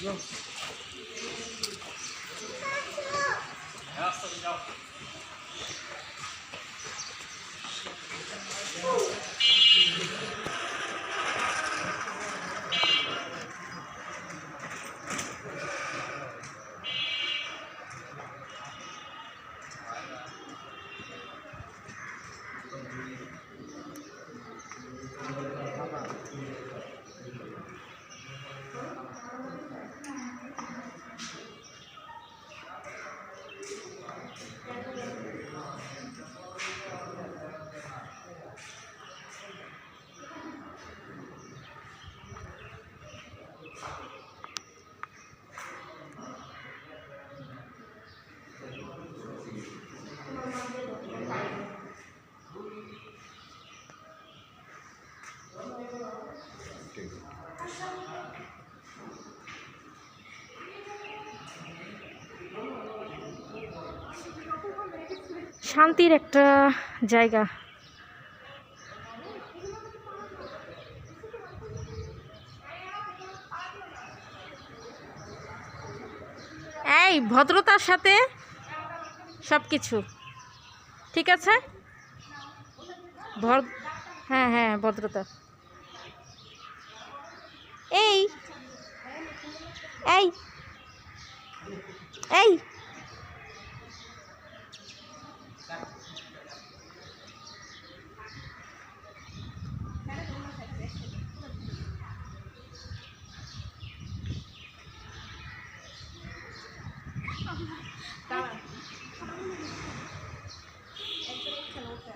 大叔。来啊，送。শান্তির একটা জায়গা। এই ভদ্রতার সাথে সব কিছু ঠিক আছে? ভর হ্যাঁ হ্যাঁ ভদ্রতা। এই এই এই।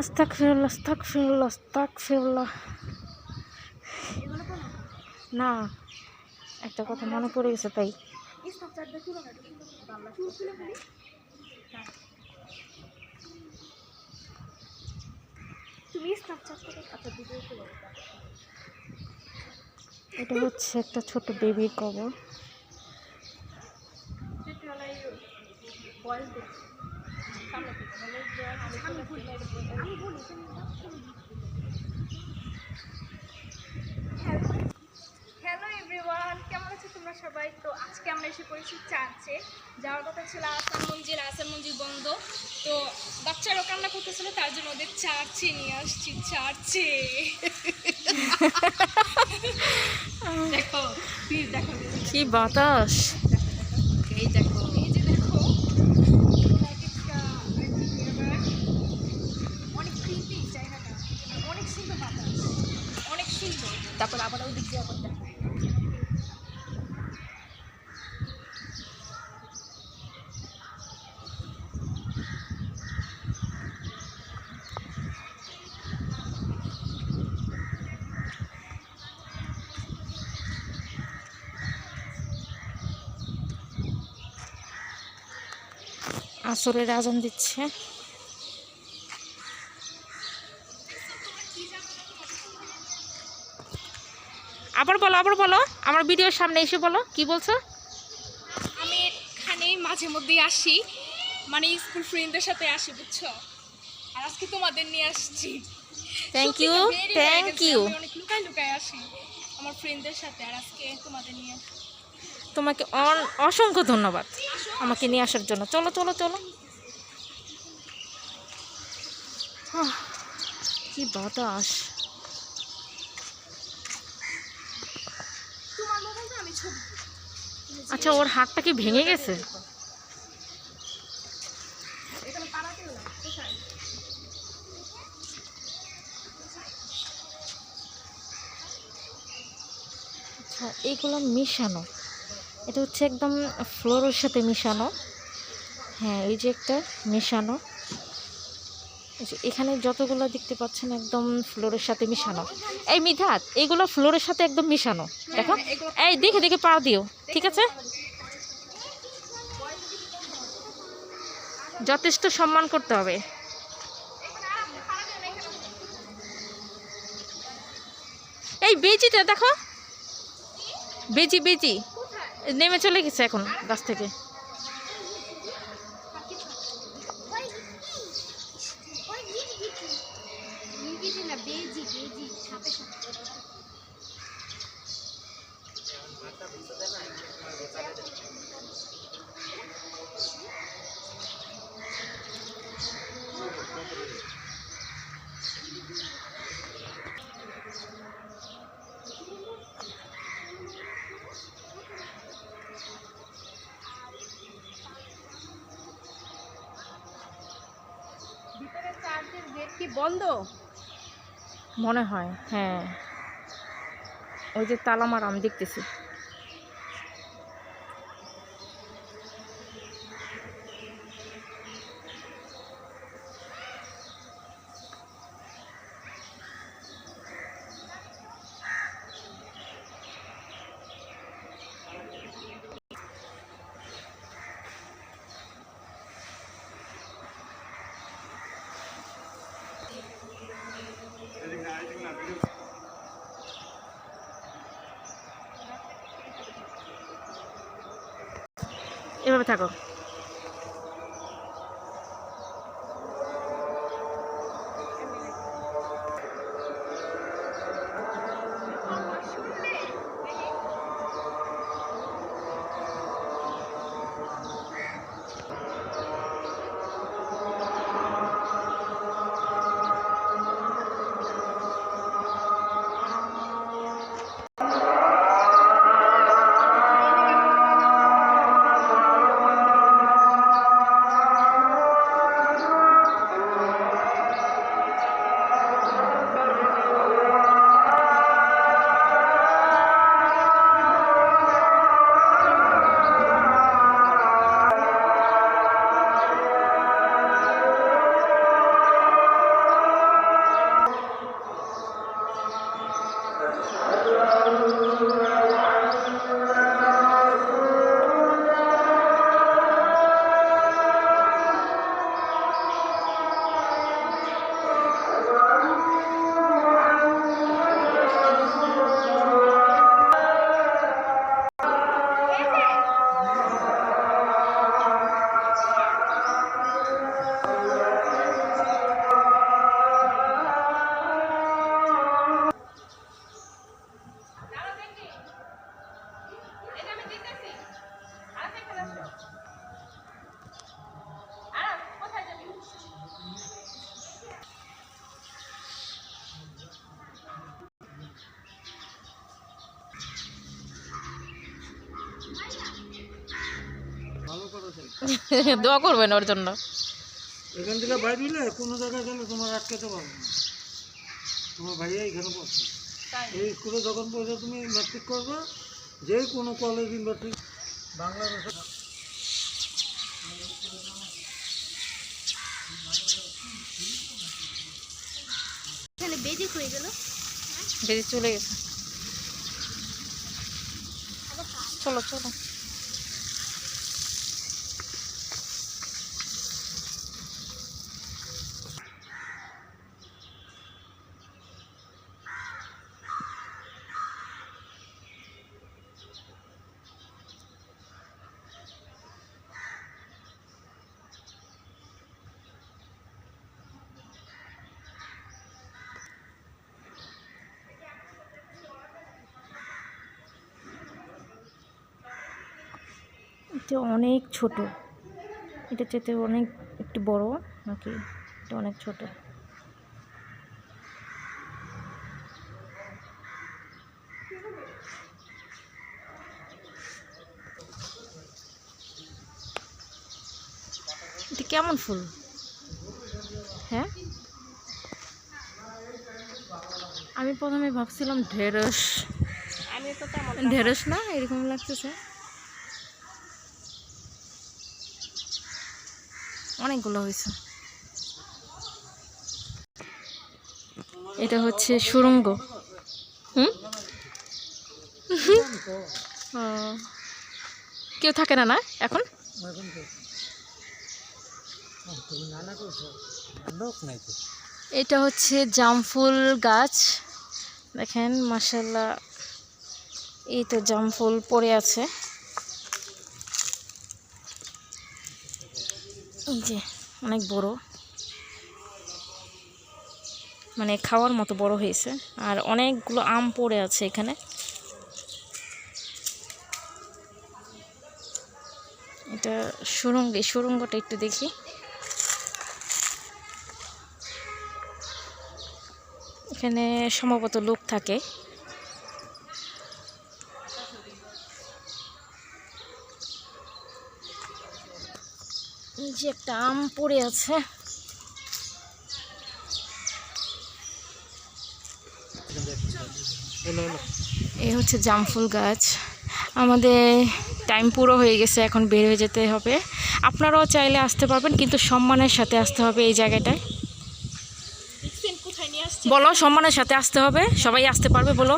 আস্তাগফিরুল্লাহ আস্তাগফিরুল্লাহ আস্তাগফিরুল্লাহ। না, একটা কথা মনে পড়ে গেছে তাই। এটা হচ্ছে একটা ছোট বেবির কবর ভয়েস দেখছি সামনে থেকে মানে আমি আমি হ্যালো এভরিওয়ান কেমন আছো তোমরা সবাই? তো আজকে আমরা এসে পড়েছি চার্চে। যাওয়ার কথা ছিল আসাম মঞ্জিল আসাম মঞ্জিল বন্ধ। তো বাচ্চারাও কান্না করতেছিল তার জন্য ওদের চার্চে নিয়ে আসছি চার্চে। দেখো প্লিজ দেখো কি বাতাস এই দেখো এই যে দেখো অনেক ক্রিপি জায়গাটা আর অনেক সুন্দর বাতাস অনেক সুন্দর তারপর আবার ওই দিক দিয়ে আবার দেখো। আসরের দিচ্ছে। আবার বলো আবার বলো। আমার ভিডিওর সামনে এসে বলো কি বলছো? আমি এখানে মাঝে মধ্যেই আসি। মানে স্কুল ফ্রেন্ডদের সাথে আসি বুঝছ? আর আজকে তোমাদের নিয়ে আসছি। থ্যাংক ইউ থ্যাংক ইউ অনেক লুকায় লুকায় আসি আমার ফ্রেন্ডদের সাথে আর আজকে তোমাদের নিয়ে। তোমাকে অসংখ্য ধন্যবাদ আমাকে নিয়ে আসার জন্য। চলো চলো চলো। কি বাতাস তোমার মোবাইলটা আমি ছবি আচ্ছা ওর হাতটা কি ভেঙে গেছে? আচ্ছা এইগুলো মিশানো। এটা হচ্ছে একদম ফ্লোরের সাথে মিশানো। হ্যাঁ এই যে একটা মিশানো। এখানে যতগুলো দেখতে পাচ্ছেন একদম ফ্লোরের সাথে মিশানো। এই মিঠাত এগুলো ফ্লোরের সাথে একদম মিশানো। দেখো, এই দেখে দেখে পা দিও, ঠিক আছে? যথেষ্ট সম্মান করতে হবে। এই বেজিটা দেখো। বেজি বেজি। নেমে চলে গেছে এখন গাছ থেকে। বন্ধ? মনে হয় হ্যাঁ। ওই যে তালামারাম দেখতেছি। এভাবে থাকো। দোয়া করবেন ওর জন্য। এখান থেকে বাইর হইলে কোনো জায়গায় গেলে তোমার আটকাতে পারবে না। তোমার ভাইয়া এখানে পড়ছে এই স্কুলে যখন পড়ে তুমি ম্যাট্রিক করবে যে কোনো কলেজ ইউনিভার্সিটি বাংলাদেশে এখানে বেজিক হয়ে গেল। বেরিয়ে চলে গেছে। চলো চলো। এটা অনেক ছোট। এটা চেতে অনেক একটু বড় নাকি এটা অনেক ছোট? এটা কেমন ফুল? হ্যাঁ? আমি প্রথমে ভাবছিলাম ঢেঁড়স। আমি ঢেঁড়স না এরকম লাগতেছে। অনেকগুলো হয়েছে। এটা হচ্ছে সুরঙ্গ। হুম? কেউ থাকে না না এখন? এটা হচ্ছে জামফুল গাছ। দেখেন মাসাল্লাহ এই তো জামফুল পড়ে আছে। এই যে, অনেক বড়। মানে খাওয়ার মতো বড় হয়েছে। আর অনেকগুলো আম পড়ে আছে এখানে। এটা সুরঙ্গ এই সুরঙ্গটা একটু দেখি। এখানে সম্ভবত লোক থাকে। যে একটা আম পড়ে আছে। এই হচ্ছে জামফুল গাছ। আমাদের টাইম পুরো হয়ে গেছে এখন বের হয়ে যেতে হবে। আপনারাও চাইলে আসতে পারবেন কিন্তু সম্মানের সাথে আসতে হবে এই জায়গাটায়। বলো সম্মানের সাথে আসতে হবে সবাই আসতে পারবে বলো।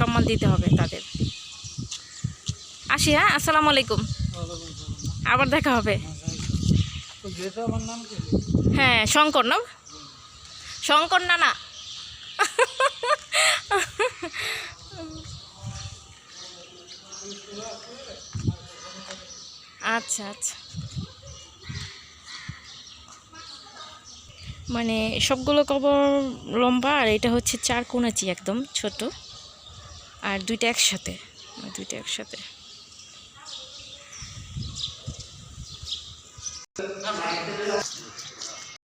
সম্মান দিতে হবে তাদের। আসি হ্যাঁ? আসসালামু আলাইকুম। আবার দেখা হবে। হ্যাঁ শঙ্কর না শঙ্কর না না আচ্ছা আচ্ছা। মানে সবগুলো কবর লম্বা আর এটা হচ্ছে চার কোনাচি একদম ছোট। আর দুইটা একসাথে দুইটা একসাথে।